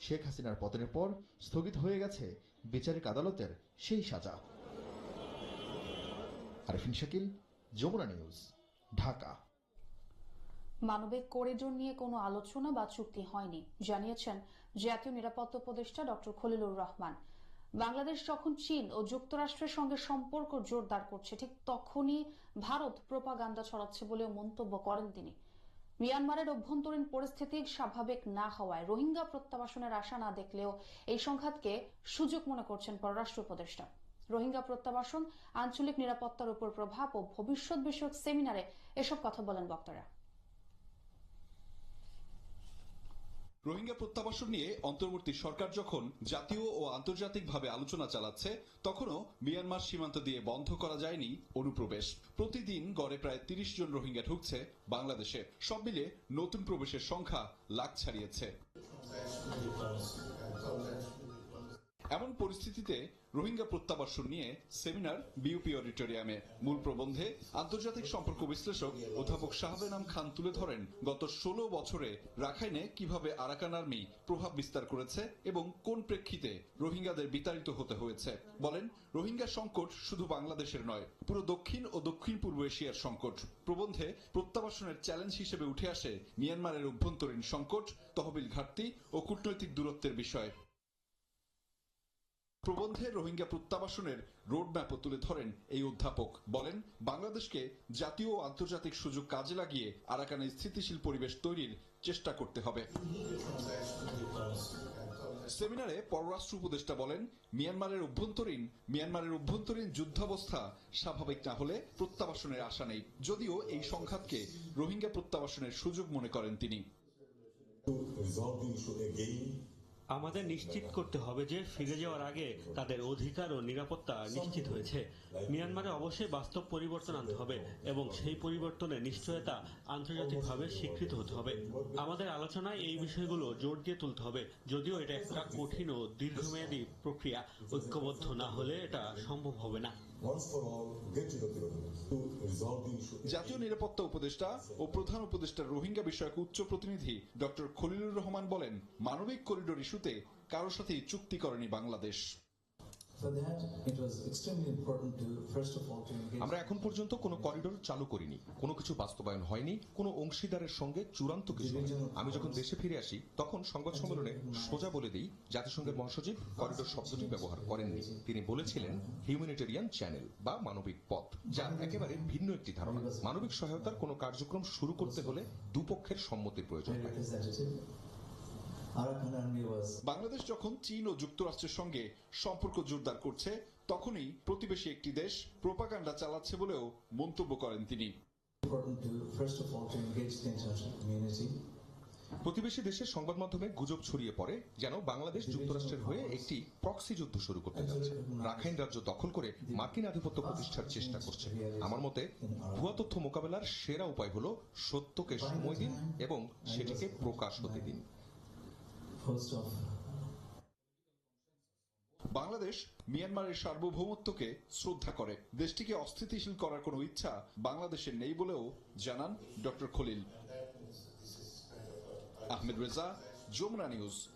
শেখ হাসিনার পতনের পর স্থগিত হয়ে গেছে বিচারিক আদালতের সেই সাজা। আরফিন শাকিল, যমুনা নিউজ, ঢাকা। মানবিক করিডোর নিয়ে কোনো আলোচনা বা চুক্তি হয়নি, জানিয়েছেন জাতীয় নিরাপত্তা উপদেষ্টা ডক্টর খলিলুর রহমান। বাংলাদেশ যখন চীন ও যুক্তরাষ্ট্রের সঙ্গে সম্পর্ক জোরদার করছে, ঠিক তখনই ভারত প্রোপাগান্ডা ছড়াচ্ছে বলেও মন্তব্য করেন তিনি। মিয়ানমারের অভ্যন্তরীণ পরিস্থিতি স্বাভাবিক না হওয়ায় রোহিঙ্গা প্রত্যাবাসনের আশা না দেখলেও এই সংঘাতকে সুযোগ মনে করছেন পররাষ্ট্র উপদেষ্টা। রোহিঙ্গা প্রত্যাবাসন, আঞ্চলিক নিরাপত্তার উপর প্রভাব ও ভবিষ্যৎ বিষয়ক সেমিনারে এসব কথা বলেন বক্তারা। রোহিঙ্গা প্রত্যাবাসন নিয়ে অন্তর্বর্তী সরকার যখন জাতীয় ও আন্তর্জাতিকভাবে আলোচনা চালাচ্ছে, তখনও মিয়ানমার সীমান্ত দিয়ে বন্ধ করা যায়নি অনুপ্রবেশ। প্রতিদিন গড়ে প্রায় তিরিশ জন রোহিঙ্গা ঢুকছে বাংলাদেশে। সব মিলে নতুন প্রবেশের সংখ্যা লাখ ছাড়িয়েছে। এমন পরিস্থিতিতে রোহিঙ্গা প্রত্যাবাসন নিয়ে সেমিনার বিউপি অডিটোরিয়ামে। মূল প্রবন্ধে আন্তর্জাতিক সম্পর্ক বিশ্লেষক অধ্যাপক শাহবেনাম খান তুলে ধরেন, গত ষোলো বছরে রাখাইনে কীভাবে আরাকান আর্মি প্রভাব বিস্তার করেছে এবং কোন প্রেক্ষিতে রোহিঙ্গাদের বিতাড়িত হতে হয়েছে। বলেন, রোহিঙ্গা সংকট শুধু বাংলাদেশের নয়, পুরো দক্ষিণ ও দক্ষিণ পূর্ব এশিয়ার সংকট। প্রবন্ধে প্রত্যাবাসনের চ্যালেঞ্জ হিসেবে উঠে আসে মিয়ানমারের অভ্যন্তরীণ সংকট, তহবিল ঘাটতি ও কূটনৈতিক দূরত্বের বিষয়। প্রবন্ধে রোহিঙ্গা প্রত্যাবাসনের রোডম্যাপও তুলে ধরেন এই অধ্যাপক। বলেন, বাংলাদেশকে জাতীয় ও আন্তর্জাতিক সুযোগ কাজে লাগিয়ে আরাকানে স্থিতিশীল পরিবেশ তৈরির চেষ্টা করতে হবে। সেমিনারে পররাষ্ট্র উপদেষ্টা বলেন, মিয়ানমারের অভ্যন্তরীণ মিয়ানমারের অভ্যন্তরীণ যুদ্ধাবস্থা স্বাভাবিক না হলে প্রত্যাবাসনের আশা নেই। যদিও এই সংঘাতকে রোহিঙ্গা প্রত্যাবাসনের সুযোগ মনে করেন তিনি। আমাদের নিশ্চিত করতে হবে যে ফিরে যাওয়ার আগে তাদের অধিকার ও নিরাপত্তা নিশ্চিত হয়েছে। মিয়ানমারে অবশ্যই বাস্তব পরিবর্তন আনতে হবে এবং সেই পরিবর্তনের নিশ্চয়তা আন্তর্জাতিকভাবে স্বীকৃত হতে হবে। আমাদের আলোচনায় এই বিষয়গুলো জোর দিয়ে তুলতে হবে, যদিও এটা একটা কঠিন ও দীর্ঘমেয়াদী প্রক্রিয়া। ঐক্যবদ্ধ না হলে এটা সম্ভব হবে না. জাতীয় নিরাপত্তা উপদেষ্টা ও প্রধান উপদেষ্টা রোহিঙ্গা বিষয়ক উচ্চ প্রতিনিধি ডক্টর খলিলুর রহমান বলেন, মানবিক করিডোর ইস্যুতে কারোর সাথেই চুক্তি করেনি বাংলাদেশ. আমরা এখন পর্যন্ত কোনো করিডোর চালু করিনি কোনো কিছু বাস্তবায়ন হয়নি কোনো অংশীদারের সঙ্গে চূড়ান্ত কিছু আমি যখন দেশে ফিরে আসি তখন সংবাদ সম্মেলনে সোজা বলে দিই জাতিসংঘের মহাসচিব করিডোর শব্দটি ব্যবহার করেননি। তিনি বলেছিলেন হিউম্যানিটেরিয়ান চ্যানেল বা মানবিক পথ যা একেবারে ভিন্ন একটি ধারণা। মানবিক সহায়তার কোনো কার্যক্রম শুরু করতে হলে দুপক্ষের সম্মতির প্রয়োজন হয়। বাংলাদেশ যখন চীন ও যুক্তরাষ্ট্রের সঙ্গে সম্পর্ক জোরদার করছে তখনই প্রতিবেশী একটি দেশ প্রোপাগান্ডা চালাচ্ছে বলেও মন্তব্য করেন তিনি. প্রতিবেশী দেশের সংবাদ মাধ্যমে গুজব ছড়িয়ে পড়ে যেন বাংলাদেশ যুক্তরাষ্ট্রের হয়ে একটি প্রক্সি যুদ্ধ শুরু করতে যাচ্ছে। রাখাইন রাজ্য দখল করে মার্কিন আধিপত্য প্রতিষ্ঠার চেষ্টা করছে। আমার মতে ভুয়া তথ্য মোকাবেলার সেরা উপায় হলো সত্যকে সময় দিন এবং সেটিকে প্রকাশ হতে দিন। বাংলাদেশ মিয়ানমারের সার্বভৌমত্বকে শ্রদ্ধা করে। দেশটিকে অস্থিতিশীল করার কোনো ইচ্ছা বাংলাদেশের নেই বলেও জানান ডক্টর খলিল। আহমেদ রেজা, যমুনা নিউজ।